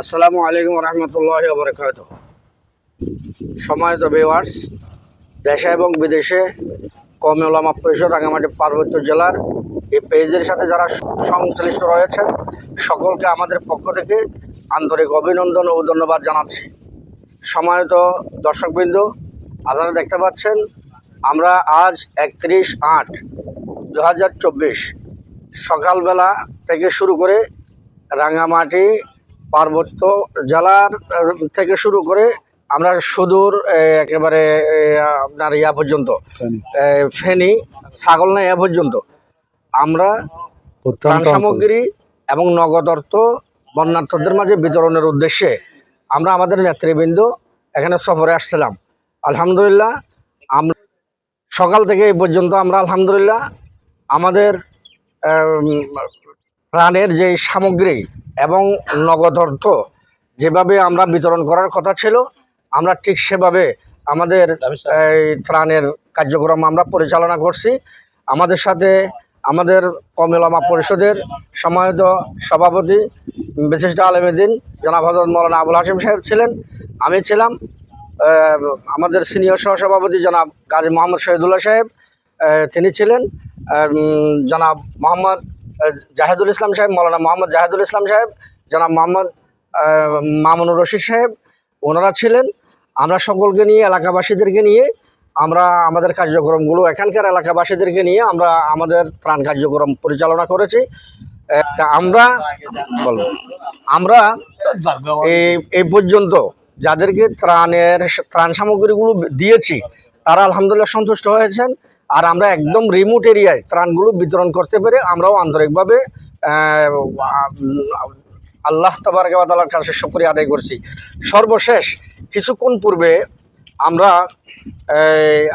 আসসালামু আলাইকুম রহমতুল্লাহ বরকাত সময়ত বেওয়ার্স দেশে এবং বিদেশে কমে ওলামা পরিষদ রাঙামাটি পার্বত্য জেলার এই পেজের সাথে যারা সংশ্লিষ্ট রয়েছেন, সকলকে আমাদের পক্ষ থেকে আন্তরিক অভিনন্দন ও ধন্যবাদ জানাচ্ছি। সময়ত দর্শকবৃন্দ, আপনারা দেখতে পাচ্ছেন, আমরা আজ একত্রিশ আট দু সকালবেলা থেকে শুরু করে রাঙামাটি পার্বত্য জেলার থেকে শুরু করে আমরা সুদূর একেবারে আপনার ইয়া পর্যন্ত ফেনী। ছাগলনাইয়া পর্যন্ত আমরা ত্রাণ সামগ্রী এবং নগদ অর্থ বন্যার্থদের মাঝে বিতরণের উদ্দেশ্যে আমরা আমাদের নেতৃবৃন্দ এখানে সফরে আসছিলাম। আলহামদুলিল্লাহ আমরা সকাল থেকে এই পর্যন্ত আমরা আলহামদুলিল্লাহ আমাদের প্রাণের যে সামগ্রী এবং নগদ অর্থ যেভাবে আমরা বিতরণ করার কথা ছিল আমরা ঠিক সেভাবে আমাদের এই ত্রাণের কার্যক্রম আমরা পরিচালনা করছি। আমাদের সাথে আমাদের কমেলামা পরিষদের সমাহিত সভাপতি বিশিষ্ট আলমদিন জনাব হজরত মৌলানা আবুল হাসিম সাহেব ছিলেন আমি ছিলাম আমাদের সিনিয়র সহসভাপতি জনাব গাজী মোহাম্মদ শহীদুল্লাহ সাহেব তিনি ছিলেন জনাব মোহাম্মদ জাহেদুল ইসলাম সাহেব, মৌলানা মোহাম্মদ জাহেদুল ইসলাম সাহেব, জনাব মোহাম্মদ মামুনুর রশিদ সাহেব, ওনারা ছিলেন। আমরা সকলকে নিয়ে, এলাকাবাসীদেরকে নিয়ে, আমরা আমাদের কার্যক্রমগুলো, এখানকার এলাকাবাসীদেরকে নিয়ে আমরা আমাদের ত্রাণ কার্যক্রম পরিচালনা করেছি। আমরা বলব আমরা এই পর্যন্ত যাদেরকে ত্রাণের, ত্রাণ সামগ্রীগুলো দিয়েছি, তারা আলহামদুলিল্লাহ সন্তুষ্ট হয়েছেন। আর আমরা একদম রিমোট এরিয়ায় ত্রাণগুলো বিতরণ করতে পেরে আমরাও আন্তরিকভাবে আল্লাহ তবরকালার কাছে শুক্রিয়া আদায় করছি। সর্বশেষ কিছুক্ষণ পূর্বে আমরা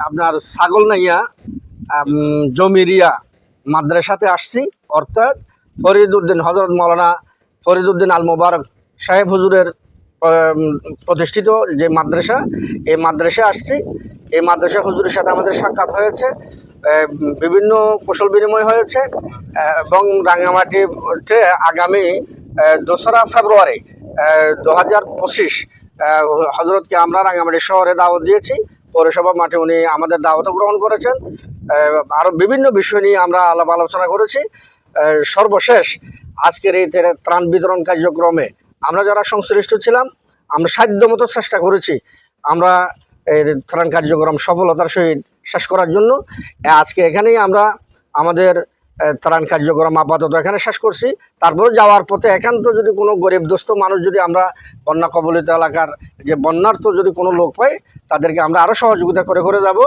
আপনার ছাগলনাইয়া আম, জমিরিয়া মাদ্রাসাতে আসছি অর্থাৎ ফরিদুদ্দিন হজরত মৌলানা ফরিদুদ্দিন আল মোবারক সাহেব হুজুরের প্রতিষ্ঠিত যে মাদ্রাসা এই মাদ্রাসায় আসছি। এই মাদ্রাসা হুজুরের সাথে আমাদের সাক্ষাৎ হয়েছে বিভিন্ন কুশল বিনিময় হয়েছে এবং রাঙামাটিতে আগামী দোসরা ফেব্রুয়ারি দু হাজার পঁচিশ হজরতকে আমরা রাঙামাটি শহরে দাওয়াত দিয়েছি, পৌরসভা মাঠে উনি আমাদের দাওয়াত গ্রহণ করেছেন আরও বিভিন্ন বিষয় নিয়ে আমরা আলাপ আলোচনা করেছি সর্বশেষ আজকের এই ত্রাণ বিতরণ কার্যক্রমে আমরা যারা সংশ্লিষ্ট ছিলাম, আমরা সাধ্যমতো চেষ্টা করেছি, আমরা ত্রাণ কার্যক্রম সফলতার সহিত শেষ করার জন্য আজকে এখানেই আমরা আমাদের ত্রাণ কার্যক্রম আপাতত এখানে শেষ করছি। তারপরে যাওয়ার পথে একান্ত যদি কোনো গরিব দোস্ত মানুষ যদি আমরা বন্যা কবলিত এলাকার যে বন্যার্থ যদি কোনো লোক পাই তাদেরকে আমরা আরও সহযোগিতা করে করে যাব।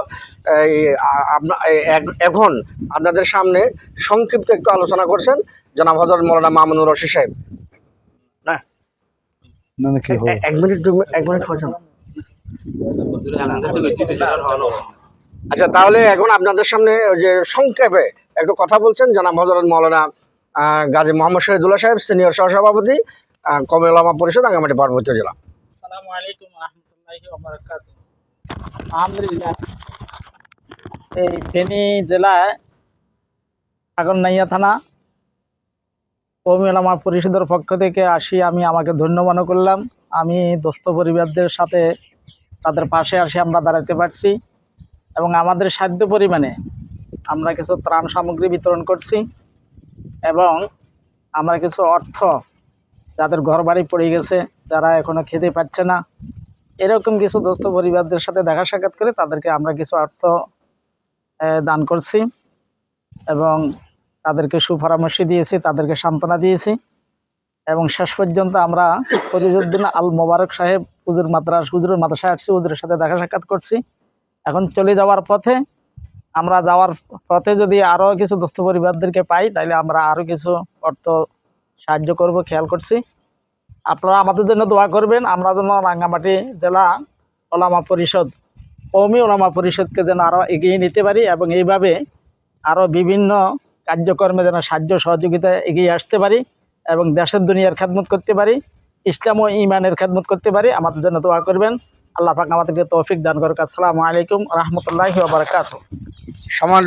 এখন আপনাদের সামনে সংক্ষিপ্ত একটু আলোচনা করছেন জনাব হজরত মৌলানা মামুনুর রশি সাহেব। না? এক মিনিট এক মিনিট। আচ্ছা তাহলে এখন আপনাদের সামনে ওই যে সংক্ষেপে একটু কথা বলছেন জনাব হজরত মৌলানা আহ, গাজী মোহাম্মদ শহীদুল্লাহ সাহেব সিনিয়র সহসভাপতি আহ, কমলামা পরিষদ রাঙামাটি পার্বত্য জেলা। আসসালামু আলাইকুম রহমতুল্লাহি ওবরাকাত আলহামদুলিল্লাহ এই ফেনী জেলায় আগরনাইয়া থানা কৌমি ওলামা পরিষদের পক্ষ থেকে আসি আমি আমাকে ধন্য মনে করলাম। আমি দোস্ত পরিবারদের সাথে তাদের পাশে আসি আমরা দাঁড়াতে পারছি। এবং আমাদের সাধ্য পরিমাণে আমরা কিছু ত্রাণ সামগ্রী বিতরণ করছি এবং আমরা কিছু অর্থ যাদের ঘর বাড়ি পড়ে গেছে, যারা এখনও খেতে পাচ্ছে না, এরকম কিছু দোস্ত পরিবারদের সাথে দেখা সাক্ষাৎ করে তাদেরকে আমরা কিছু অর্থ দান করছি এবং তাদেরকে সুপরামর্শ দিয়েছি, তাদেরকে সান্ত্বনা দিয়েছি। এবং শেষ পর্যন্ত আমরা ফরিজুদ্দিন আল মোবারক সাহেব হুজুর মাদ্রাস, হুজুরের মাদ্রাসায় আসছি, হুজুরের সাথে দেখা সাক্ষাৎ করছি। এখন চলে যাওয়ার পথে, আমরা যাওয়ার পথে যদি আরও কিছু দোস্ত পরিবারদেরকে পাই তাহলে আমরা আরও কিছু অর্থ সাহায্য করব, খেয়াল করছি। আপনারা আমাদের জন্য দোয়া করবেন, আমরা যেন রাঙ্গামাটি জেলা ওলামা পরিষদ কৌমি ওলামা পরিষদকে যেন আরও এগিয়ে নিতে পারি এবং এইভাবে আরও বিভিন্ন কার্যক্রমে যেন সাহায্য সহযোগিতা এগিয়ে আসতে পারি এবং দেশের দুনিয়ার খেদমত করতে পারি। ইসলাম ও ইমানের খেদমত করতে পারি। আমাদের জন্য দোয়া করবেন। আল্লাহ পাক আমাদেরকে তৌফিক দান করুক। আসসালামু আলাইকুম রহমতুল্লাহি বারকাত সমাজ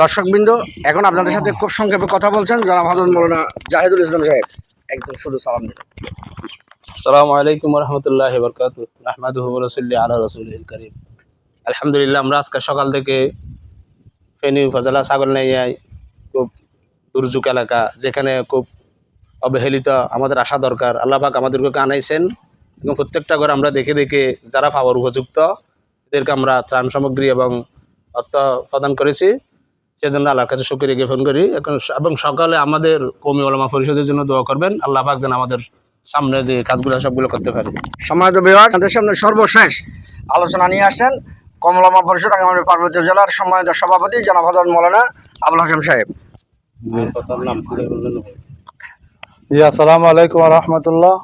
দর্শকবৃন্দ এখন আপনাদের সাথে খুব সংক্ষেপে কথা বলছেন জনাব হজরত মৌলানা জাহিদুল ইসলাম সাহেব। একদম শুধু সালাম দিন। আসসালামু আলাইকুম রহমতুল্লাহ বরকাত আহমদ রসুল্লি আল্লাহ রসুল করিম। আলহামদুলিল্লাহ আমরা আজকে সকাল থেকে ফেনী উপজেলা ছাগল নাইয়ায় খুব দুর্যোগ এলাকা যেখানে খুব অবহেলিত আমাদের আসা দরকার। আল্লাহ পাক আমাদেরকে আনাইছেন এবং প্রত্যেকটা ঘর আমরা দেখে দেখে যারা পাওয়ার উপযুক্ত এদেরকে আমরা ত্রাণ সামগ্রী এবং অর্থ প্রদান করেছি। সেজন্য আল্লাহর কাছে শুক্রিয়া জ্ঞাপন করি। এখন এবং সকালে আমাদের কমি ওলামা পরিষদের জন্য দোয়া করবেন। আল্লাহ পাক যেন আমাদের সামনে যে কাজগুলো সবগুলো করতে পারি। সম্মানিত বিভাগ তাদের সামনে সর্বশেষ আলোচনা নিয়ে আসেন কমলামা পরিষদ আগামী পার্বত্য জেলার সম্মানিত সভাপতি জনাব হজরত মৌলানা আবুল হাসেম সাহেব। জি আসসালামু আলাইকুম রহমতুল্লাহ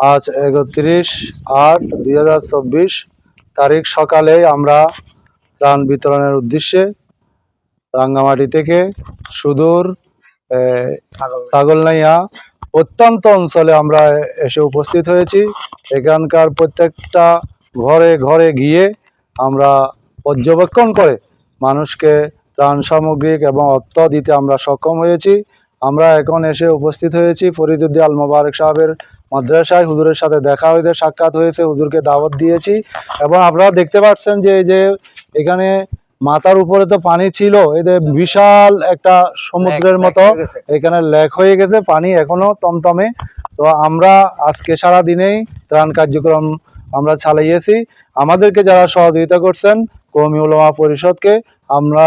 আজ একত্রিশ আট দুই হাজার চব্বিশ তারিখ সকালে আমরা ত্রাণ বিতরণের উদ্দেশ্যে রাঙ্গামাটি থেকে সুদূর ছাগলনাইয়া প্রত্যন্ত অঞ্চলে আমরা এসে উপস্থিত হয়েছি। এখানকার প্রত্যেকটা ঘরে ঘরে গিয়ে আমরা পর্যবেক্ষণ করে মানুষকে ত্রাণ সামগ্রিক এবং অর্থ দিতে আমরা সক্ষম হয়েছি। আমরা এখন এসে উপস্থিত হয়েছি ফরিদুদ্দিন আল মোবারক সাহেবের মাদ্রাসায়। হুজুরের সাথে দেখা হয়েছে সাক্ষাৎ হয়েছে হুজুরকে দাওয়াত দিয়েছি। এবং আপনারা দেখতে পাচ্ছেন যে এই যে এখানে মাথার উপরে তো পানি ছিল এদের বিশাল একটা সমুদ্রের মতো এখানে লেক হয়ে গেছে পানি এখনও তমতমে। তো আমরা আজকে সারা দিনেই ত্রাণ কার্যক্রম আমরা চালিয়েছি। আমাদেরকে যারা সহযোগিতা করছেন কৌমি উলামা পরিষদকে আমরা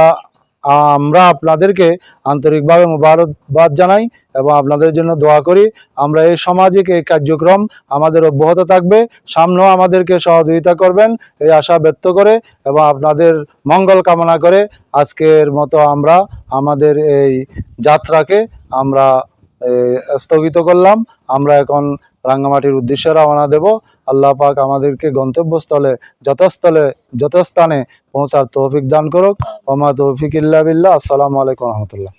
আমরা আপনাদেরকে আন্তরিকভাবে মুবারকবাদ জানাই এবং আপনাদের জন্য দোয়া করি। আমরা এই সামাজিক এই কার্যক্রম আমাদের অব্যাহত থাকবে। সামনেও আমাদেরকে সহযোগিতা করবেন, এই আশা ব্যক্ত করে এবং আপনাদের মঙ্গল কামনা করে আজকের মতো আমরা আমাদের এই যাত্রাকে আমরা স্থগিত করলাম। আমরা এখন রাঙ্গামাটির উদ্দেশ্যে রওনা দেব। আল্লাহ পাক আমাদেরকে গন্তব্যস্থলে, যথাস্থলে, যথাস্থানে পৌঁছার তৌফিক দান করুক। ওমা তৌফিক ইল্লা বিল্লাহ। আসসালামু আলাইকুম রহমতুল্লাহ।